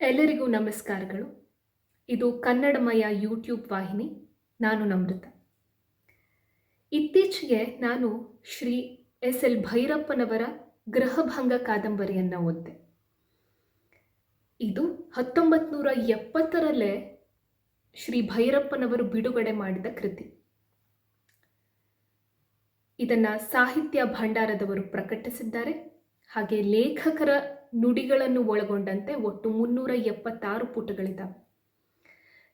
ಎಲ್ಲರಿಗೂ ನಮಸ್ಕಾರಗಳು. ಇದು ಕನ್ನಡಮಯ ಯೂಟ್ಯೂಬ್ ವಾಹಿನಿ, ನಾನು ನಮೃತ ಇತ್ತೀಚೆಗೆ ನಾನು ಶ್ರೀ ಎಸ್ ಎಲ್ ಭೈರಪ್ಪನವರ ಗೃಹಭಂಗ ಕಾದಂಬರಿಯನ್ನು ಓದಿದೆ. ಇದು ಹತ್ತೊಂಬತ್ತು ನೂರ ಎಪ್ಪತ್ತರಲ್ಲೇ ಶ್ರೀ ಭೈರಪ್ಪನವರು ಬಿಡುಗಡೆ ಮಾಡಿದ ಕೃತಿ. ಇದನ್ನು ಸಾಹಿತ್ಯ ಭಂಡಾರದವರು ಪ್ರಕಟಿಸಿದ್ದಾರೆ. ಹಾಗೆ ಲೇಖಕರ ನುಡಿಗಳನ್ನು ಒಳಗೊಂಡಂತೆ ಒಟ್ಟು ಮುನ್ನೂರ ಎಪ್ಪತ್ತಾರು ಪುಟಗಳಿದ್ದಾವೆ.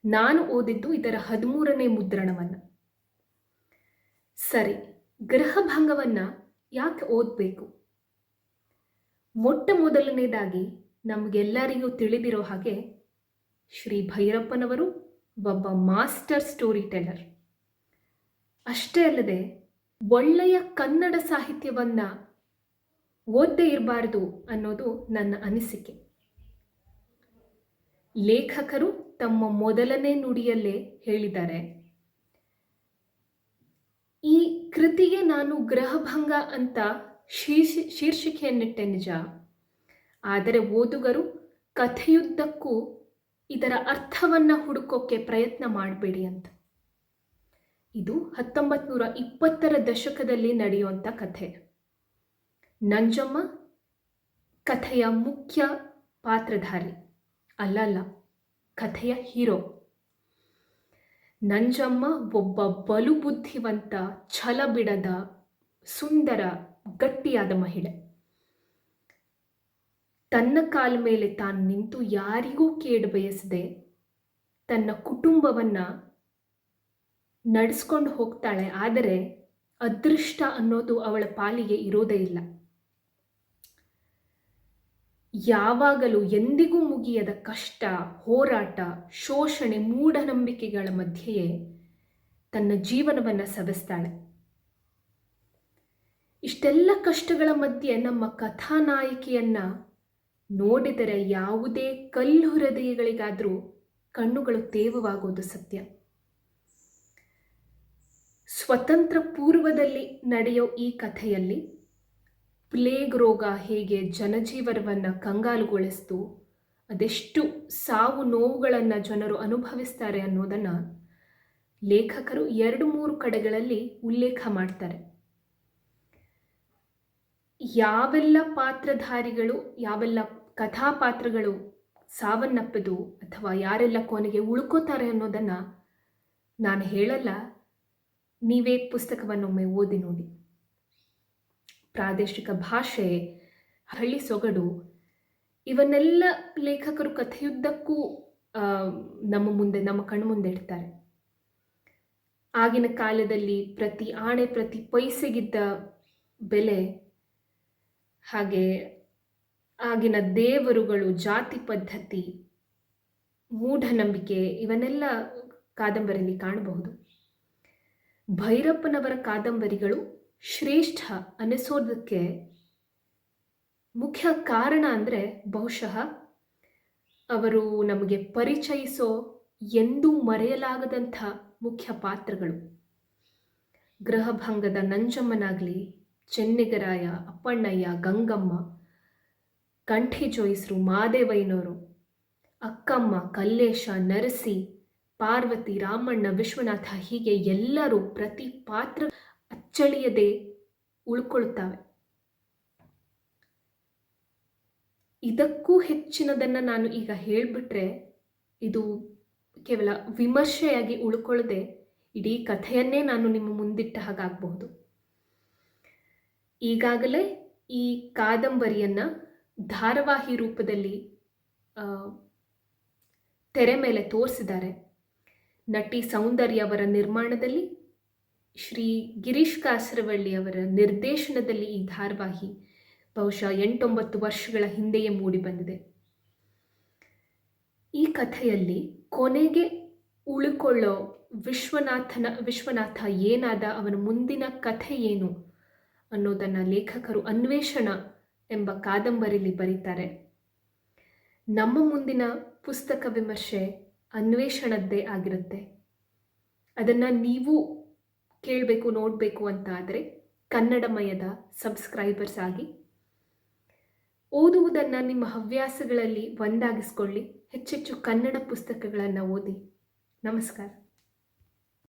ನಾನು ಓದಿದ್ದು ಇದರ ಹದಿಮೂರನೇ ಮುದ್ರಣವನ್ನು. ಸರಿ ಗ್ರಹಭಂಗವನ್ನು ಯಾಕೆ ಓದಬೇಕು? ಮೊಟ್ಟ ಮೊದಲನೇದಾಗಿ ನಮಗೆಲ್ಲರಿಗೂ ತಿಳಿದಿರೋ ಹಾಗೆ ಶ್ರೀ ಭೈರಪ್ಪನವರು ಒಬ್ಬ ಮಾಸ್ಟರ್ ಸ್ಟೋರಿ ಟೆಲ್ಲರ್. ಅಷ್ಟೇ ಅಲ್ಲದೆ ಒಳ್ಳೆಯ ಕನ್ನಡ ಸಾಹಿತ್ಯವನ್ನು ಓದದೇ ಇರಬಾರ್ದು ಅನ್ನೋದು ನನ್ನ ಅನಿಸಿಕೆ. ಲೇಖಕರು ತಮ್ಮ ಮೊದಲನೇ ನುಡಿಯಲ್ಲೇ ಹೇಳಿದ್ದಾರೆ, ಈ ಕೃತಿಗೆ ನಾನು ಗ್ರಹಭಂಗ ಅಂತ ಶೀರ್ಷ, ಶೀರ್ಷಿಕೆಯನ್ನಿಟ್ಟೆ ನಿಜ. ಆದರೆ ಓದುಗರು ಕಥೆಯುದ್ದಕ್ಕೂ ಇದರ ಅರ್ಥವನ್ನು ಹುಡುಕೋಕ್ಕೆ ಪ್ರಯತ್ನ ಮಾಡಬೇಡಿ ಅಂತ. ಇದು ಹತ್ತೊಂಬತ್ತು ನೂರ ಇಪ್ಪತ್ತರ ದಶಕದಲ್ಲಿ ನಡೆಯುವಂಥ ಕಥೆ. ನಂಜಮ್ಮ ಕಥೆಯ ಮುಖ್ಯ ಪಾತ್ರಧಾರಿ. ಅಲ್ಲಲ್ಲ ಕಥೆಯ ಹೀರೋ. ನಂಜಮ್ಮ ಒಬ್ಬ ಬಲು ಬುದ್ಧಿವಂತ ಛಲ ಬಿಡದ ಸುಂದರ, ಗಟ್ಟಿಯಾದ ಮಹಿಳೆ. ತನ್ನ ಕಾಲ ಮೇಲೆ ತಾನು ನಿಂತು ಯಾರಿಗೂ ಕೇಡು ಬಯಸದೆ ತನ್ನ ಕುಟುಂಬವನ್ನು ನಡೆಸ್ಕೊಂಡು ಹೋಗ್ತಾಳೆ. ಆದರೆ ಅದೃಷ್ಟ ಅನ್ನೋದು ಅವಳ ಪಾಲಿಗೆ ಇರೋದೇ ಇಲ್ಲ. ಯಾವಾಗಲೂ ಎಂದಿಗೂ ಮುಗಿಯದ ಕಷ್ಟ, ಹೋರಾಟ, ಶೋಷಣೆ, ಮೂಢನಂಬಿಕೆಗಳ ಮಧ್ಯೆಯೇ ತನ್ನ ಜೀವನವನ್ನು ಸವೆಸ್ತಾಳೆ. ಇಷ್ಟೆಲ್ಲ ಕಷ್ಟಗಳ ಮಧ್ಯೆ ನಮ್ಮ ಕಥಾನಾಯಕಿಯನ್ನ ನೋಡಿದರೆ ಯಾವುದೇ ಕಲ್ಲು ಹೃದಯಗಳಿಗಾದರೂ ಕಣ್ಣುಗಳು ತೇವವಾಗುವುದು ಸತ್ಯ. ಸ್ವತಂತ್ರ ಪೂರ್ವದಲ್ಲಿ ನಡೆಯೋ ಈ ಕಥೆಯಲ್ಲಿ ಪ್ಲೇಗ್ ರೋಗ ಹೇಗೆ ಜನಜೀವನವನ್ನು ಕಂಗಾಲುಗೊಳಿಸ್ತು, ಅದೆಷ್ಟು ಸಾವು ನೋವುಗಳನ್ನು ಜನರು ಅನುಭವಿಸ್ತಾರೆ ಅನ್ನೋದನ್ನು ಲೇಖಕರು ಎರಡು ಮೂರು ಕಡೆಗಳಲ್ಲಿ ಉಲ್ಲೇಖ ಮಾಡ್ತಾರೆ. ಯಾವೆಲ್ಲ ಪಾತ್ರಧಾರಿಗಳು, ಯಾವೆಲ್ಲ ಕಥಾಪಾತ್ರಗಳು ಸಾವನ್ನಪ್ಪದು ಅಥವಾ ಯಾರೆಲ್ಲ ಕೊನೆಗೆ ಉಳ್ಕೋತಾರೆ ಅನ್ನೋದನ್ನು ನಾನು ಹೇಳಲ್ಲ. ನೀವೇ ಪುಸ್ತಕವನ್ನೊಮ್ಮೆ ಓದಿ ನೋಡಿ. ಪ್ರಾದೇಶಿಕ ಭಾಷೆ, ಹಳ್ಳಿ ಸೊಗಡು, ಇವನ್ನೆಲ್ಲ ಲೇಖಕರು ಕಥೆಯುದ್ದಕ್ಕೂ ನಮ್ಮ ಮುಂದೆ, ನಮ್ಮ ಕಣ್ಮುಂದೆ ಇಡ್ತಾರೆ. ಆಗಿನ ಕಾಲದಲ್ಲಿ ಪ್ರತಿ ಆಣೆ, ಪ್ರತಿ ಪೈಸೆಗಿದ್ದ ಬೆಲೆ, ಹಾಗೆ ಆಗಿನ ದೇವರುಗಳು, ಜಾತಿ ಪದ್ಧತಿ, ಮೂಢನಂಬಿಕೆ, ಇವನ್ನೆಲ್ಲ ಕಾದಂಬರಿಯಲ್ಲಿ ಕಾಣಬಹುದು. ಭೈರಪ್ಪನವರ ಕಾದಂಬರಿಗಳು ಶ್ರೇಷ್ಠ ಅನಿಸೋದಕ್ಕೆ ಮುಖ್ಯ ಕಾರಣ ಅಂದರೆ ಬಹುಶಃ ಅವರು ನಮಗೆ ಪರಿಚಯಿಸೋ ಎಂದೂ ಮರೆಯಲಾಗದಂಥ ಮುಖ್ಯ ಪಾತ್ರಗಳು. ಗೃಹಭಂಗದ ನಂಜಮ್ಮನಾಗಲಿ, ಚೆನ್ನಿಗರಾಯ, ಅಪ್ಪಣ್ಣಯ್ಯ, ಗಂಗಮ್ಮ, ಕಂಠಿ ಜೋಯಿಸರು ಮಾದೇವಯ್ಯನವರು ಅಕ್ಕಮ್ಮ, ಕಲ್ಲೇಶ, ನರಸಿ, ಪಾರ್ವತಿ, ರಾಮಣ್ಣ, ವಿಶ್ವನಾಥ ಹೀಗೆ ಎಲ್ಲರೂ ಪ್ರತಿ ಪಾತ್ರ ಅಚ್ಚಳಿಯದೆ ಉಳ್ಕೊಳ್ತಾವೆ. ಇದಕ್ಕೂ ಹೆಚ್ಚಿನದನ್ನು ನಾನು ಈಗ ಹೇಳಿಬಿಟ್ರೆ, ಇದು ಕೇವಲ ವಿಮರ್ಶೆಯಾಗಿ ಉಳ್ಕೊಳ್ಳದೆ ಇಡೀ ಕಥೆಯನ್ನೇ ನಾನು ನಿಮ್ಮ ಮುಂದಿಟ್ಟ ಹಾಗಾಗಬಹುದು. ಈಗಾಗಲೇ ಈ ಕಾದಂಬರಿಯನ್ನು ಧಾರಾವಾಹಿ ರೂಪದಲ್ಲಿ ತೆರೆ ಮೇಲೆ ತೋರಿಸಿದ್ದಾರೆ. ನಟಿ ಸೌಂದರ್ಯ ಅವರ ನಿರ್ಮಾಣದಲ್ಲಿ ಶ್ರೀ ಗಿರೀಶ್ ಕಾಸರವಳ್ಳಿ ಅವರ ನಿರ್ದೇಶನದಲ್ಲಿ ಈ ಧಾರಾವಾಹಿ ಬಹುಶಃ ಎಂಟೊಂಬತ್ತು ವರ್ಷಗಳ ಹಿಂದೆಯೇ ಮೂಡಿಬಂದಿದೆ ಈ ಕಥೆಯಲ್ಲಿ ಕೊನೆಗೆ ಉಳ್ಕೊಳ್ಳೋ ವಿಶ್ವನಾಥನ, ವಿಶ್ವನಾಥ ಏನಾದ ಅವನ ಮುಂದಿನ ಕಥೆ ಏನು ಅನ್ನೋದನ್ನು ಲೇಖಕರು ಅನ್ವೇಷಣ ಎಂಬ ಕಾದಂಬರಿಯಲ್ಲಿ ಬರೀತಾರೆ. ನಮ್ಮ ಮುಂದಿನ ಪುಸ್ತಕ ವಿಮರ್ಶೆ ಅನ್ವೇಷಣದ್ದೇ ಆಗಿರುತ್ತೆ. ಅದನ್ನು ನೀವು ಕೇಳಬೇಕು, ನೋಡಬೇಕು ಅಂತ ಆದರೆ ಕನ್ನಡಮಯದ ಸಬ್ಸ್ಕ್ರೈಬರ್ಸ್ ಆಗಿ ಓದುವುದನ್ನು ನಿಮ್ಮ ಹವ್ಯಾಸಗಳಲ್ಲಿ ಒಂದಾಗಿಸ್ಕೊಳ್ಳಿ. ಹೆಚ್ಚೆಚ್ಚು ಕನ್ನಡ ಪುಸ್ತಕಗಳನ್ನು ಓದಿ. ನಮಸ್ಕಾರ.